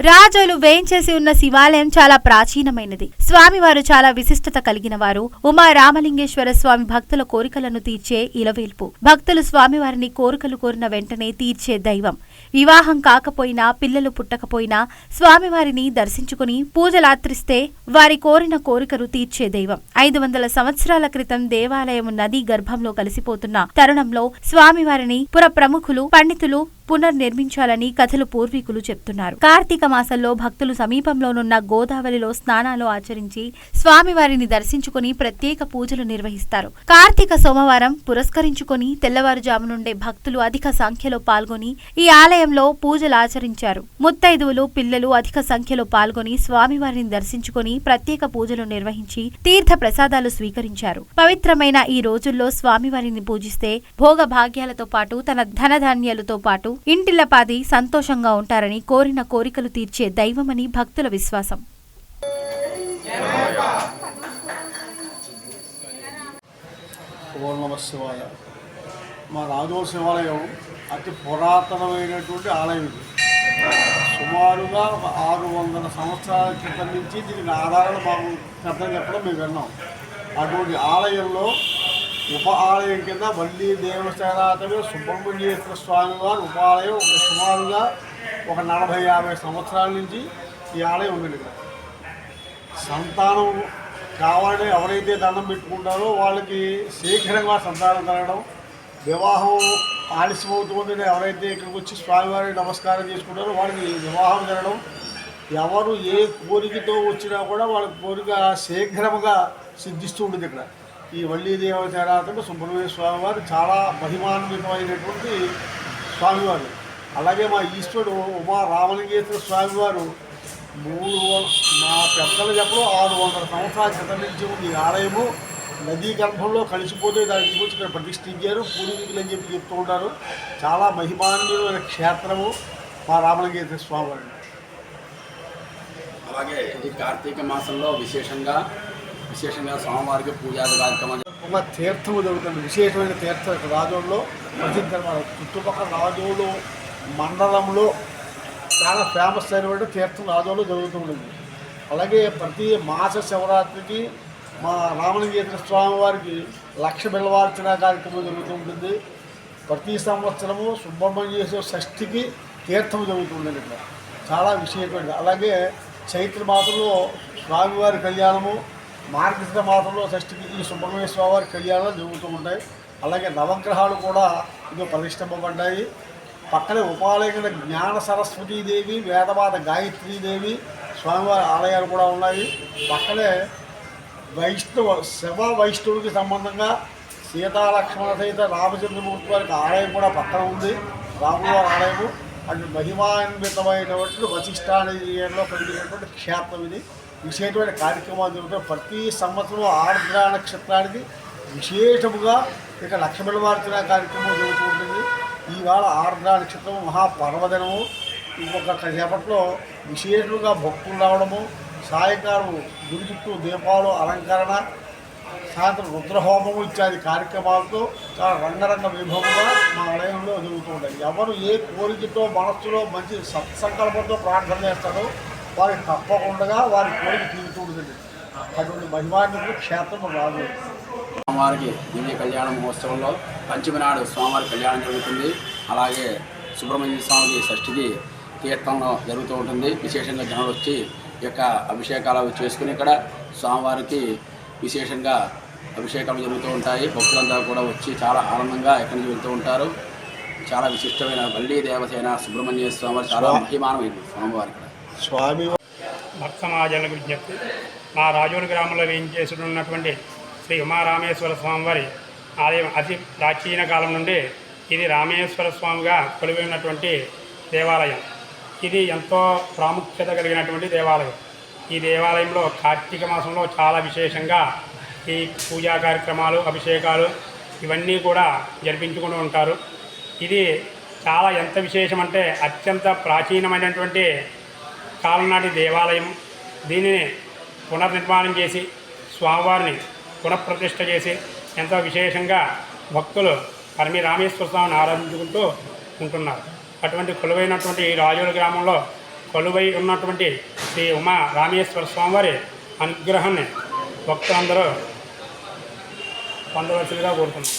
రాజులు వేయించేసి ఉన్న శివాలయం చాలా ప్రాచీనమైనది. స్వామివారు చాలా విశిష్టత కలిగిన వారు ఉమా రామలింగేశ్వర స్వామి భక్తుల కోరికలను తీర్చే ఇలవేల్పు. భక్తులు స్వామివారిని కోరికలు కోరిన వెంటనే తీర్చే దైవం. వివాహం కాకపోయినా పిల్లలు పుట్టకపోయినా స్వామివారిని దర్శించుకుని పూజలాత్రిస్తే వారి కోరిన కోరికలు తీర్చే దైవం. ఐదు వందల సంవత్సరాల క్రితం దేవాలయం నది గర్భంలో కలిసిపోతున్న తరుణంలో స్వామివారిని పుర ప్రముఖులు పండితులు పునర్నిర్మించాలని కథలు పూర్వీకులు చెప్తున్నారు. కార్తీక మాసంలో భక్తులు సమీపంలోనున్న గోదావరిలో స్నానాలు ఆచరించి స్వామివారిని దర్శించుకుని ప్రత్యేక పూజలు నిర్వహిస్తారు. కార్తీక సోమవారం పురస్కరించుకొని తెల్లవారుజాము నుండే భక్తులు అధిక సంఖ్యలో పాల్గొని ఈ ఆలయంలో పూజలు ఆచరించారు. ముత్తైదువులు పిల్లలు అధిక సంఖ్యలో పాల్గొని స్వామివారిని దర్శించుకొని ప్రత్యేక పూజలు నిర్వహించి తీర్థ ప్రసాదాలు స్వీకరించారు. పవిత్రమైన ఈ రోజుల్లో స్వామివారిని పూజిస్తే భోగ భాగ్యాలతో పాటు తన ధనధాన్యాలతో పాటు ఇంటిల్లపాది సంతోషంగా ఉంటారని కోరిన కోరికలు తీర్చే దైవమని భక్తుల విశ్వాసం. శివాయ. మా రాఘవ శివాలయం అతి పురాతనమైనటువంటి ఆలయం ఇది. సుమారుగా ఆరు వందల సంవత్సరాల క్రితం నుంచి దీనికి ఆధారాలు మాకు కథం చెప్పడం మేము విన్నాం. అటువంటి ఆలయంలో ఉప ఆలయం కింద మళ్ళీ దేవస్థానాథుడు సుబ్రహ్మణ్యేశ్వర స్వామి వారు ఉపాలయం ఒక సుమారుగా ఒక నలభై యాభై సంవత్సరాల నుంచి ఈ ఆలయం ఉంది. ఇక్కడ సంతానం కావాలని ఎవరైతే దండం పెట్టుకుంటారో వాళ్ళకి శీఘ్రంగా సంతానం కలగడం వివాహం ఆలస్యమవుతుందని ఎవరైతే ఇక్కడికి వచ్చి స్వామివారిని నమస్కారం చేసుకుంటారో వాళ్ళకి వివాహం జరగడం ఎవరు ఏ కోరికతో వచ్చినా కూడా వాళ్ళ కోరిక శీఘ్రముగా సిద్ధిస్తూ ఉంటుంది ఇక్కడ. ఈ వల్లి దేవతారాధన సుబ్రహ్మణ్య స్వామివారు చాలా మహిమాన్వితమైనటువంటి స్వామివారు. అలాగే మా ఈశ్వరుడు ఉమా రామలింగేశ్వర స్వామివారు మూడు మా పెద్దలు చెప్పడం ఆరు వందల సంవత్సరాల క్రితం నుంచి ఉంది. ఆలయము నదీ గర్భంలో కలిసిపోతే దాని గురించి ఇక్కడ ప్రతిష్ఠించారు. పూర్వీకులు అని చెప్పి చెప్తూ ఉంటారు. చాలా మహిమాన్వితమైన క్షేత్రము మా రామలింగేశ్వర స్వామివారు అలాగే ఈ కార్తీక మాసంలో విశేషంగా విశేషంగా స్వామివారికి పూజా కార్యక్రమాలు ఒక తీర్థము జరుగుతుంది విశేషమైన తీర్థం ఇక్కడ రాజోల్లో ప్రసిద్ధమైన చుట్టుపక్కల రాజోలు మండలంలో చాలా ఫేమస్ అయినటువంటి తీర్థం రాజోలో జరుగుతూ ఉంటుంది. అలాగే ప్రతి మాస శివరాత్రికి మా రామలింగేశ్వర స్వామి వారికి లక్ష బిల్వార్చన కార్యక్రమం జరుగుతూ ఉంటుంది. ప్రతి సంవత్సరము సుబ్రహ్మణ్యేశ్వర షష్ఠికి తీర్థం జరుగుతుందండి ఇక్కడ. చాలా విశేషమైనది. అలాగే చైత్ర మాసంలో స్వామివారి కళ్యాణము మార్గశిర మాసంలో షష్ఠికి ఈ సుబ్రహ్మణ్య వారి కళ్యాణాలు జరుగుతూ ఉంటాయి. అలాగే నవగ్రహాలు కూడా ఇది ప్రతిష్ఠింపబడ్డాయి. పక్కనే ఉపాలయమైన జ్ఞాన సరస్వతీదేవి వేదవాద గాయత్రీదేవి స్వామివారి ఆలయాలు కూడా ఉన్నాయి. పక్కనే వైష్ణవ శివ వైష్ణవుడికి సంబంధంగా సీతాలక్ష్మణ సహిత రామచంద్రమూర్తి వారికి ఆలయం కూడా పక్కన ఉంది. రాముల ఆలయము. అండ్ మహిమాన్వితమైనటువంటి వశిష్టానిలో కలిగినటువంటి క్షేత్రం ఇది. విశేషమైన కార్యక్రమాలు జరుగుతాయి. ప్రతి సంవత్సరం ఆర్ద్ర నక్షత్రానికి విశేషముగా ఇక లక్ష్మణ మార్చిన కార్యక్రమం జరుగుతూ ఉంటుంది. ఈవేళ ఆర్ద్ర నక్షత్రం మహాపర్వదినము. ఇంకొక సేపట్లో విశేషంగా భక్తులు రావడము సాయంకాలం గుడి చుట్టూ దీపాలు అలంకరణ సాయంత్రం రుద్రహోమము ఇత్యాది కార్యక్రమాలతో చాలా రంగరంగ వైభవంగా మా ఆలయంలో జరుగుతూ ఉంటాయి. ఎవరు ఏ కోరికతో మనస్సులో మంచి సత్సంకల్పంతో ప్రార్థన చేస్తారో వారికి తప్పకుండా వారి కోరిక తీరుతూ ఉంటుంది అటువంటి మహిమాన్వితులు క్షేత్రం రాదు. స్వామివారికి దివ్య కళ్యాణ మహోత్సవంలో పంచమి నాడు స్వామివారి కళ్యాణం జరుగుతుంది. అలాగే సుబ్రహ్మణ్య స్వామికి షష్ఠికి తీర్థంలో జరుగుతూ ఉంటుంది. విశేషంగా జనులు వచ్చి యొక్క అభిషేకాలు చేసుకుని ఇక్కడ స్వామివారికి విశేషంగా అభిషేకాలు జరుగుతూ ఉంటాయి. భక్తులంతా కూడా వచ్చి చాలా ఆనందంగా ఇక్కడి నుంచి వెళ్తూ ఉంటారు. చాలా విశిష్టమైన వల్లి దేవసేన సుబ్రహ్మణ్య స్వామివారి చాలా మహిమానమైంది స్వామివారి ఇక్కడ. స్వామి భక్త సమాజాలకు విజ్ఞప్తి. మా రాజోలు గ్రామంలో వేయించేసి ఉన్నటువంటి శ్రీ ఉమారామేశ్వర స్వామివారి ఆలయం అతి ప్రాచీన కాలం నుండి ఇది రామేశ్వర స్వామిగా కొలువై ఉన్నటువంటి దేవాలయం. ఇది ఎంతో ప్రాముఖ్యత కలిగినటువంటి దేవాలయం. ఈ దేవాలయంలో కార్తీక మాసంలో చాలా విశేషంగా ఈ పూజా కార్యక్రమాలు అభిషేకాలు ఇవన్నీ కూడా జరిపించుకుంటూ ఉంటారు. ఇది చాలా ఎంత విశేషమంటే అత్యంత ప్రాచీనమైనటువంటి కాలనాటి దేవాలయం. దీనిని పునర్నిర్మాణం చేసి స్వామివారిని పునఃప్రతిష్ఠ చేసి ఎంతో విశేషంగా భక్తులు పరమి రామేశ్వర స్వామిని ఆరాధించుకుంటూ ఉంటున్నారు. అటువంటి కొలువైనటువంటి ఈ రాజుల గ్రామంలో కొలువై ఉన్నటువంటి శ్రీ ఉమా రామేశ్వర స్వామివారి అనుగ్రహాన్ని భక్తులందరూ పొందవలసిందిగా కోరుతున్నాం.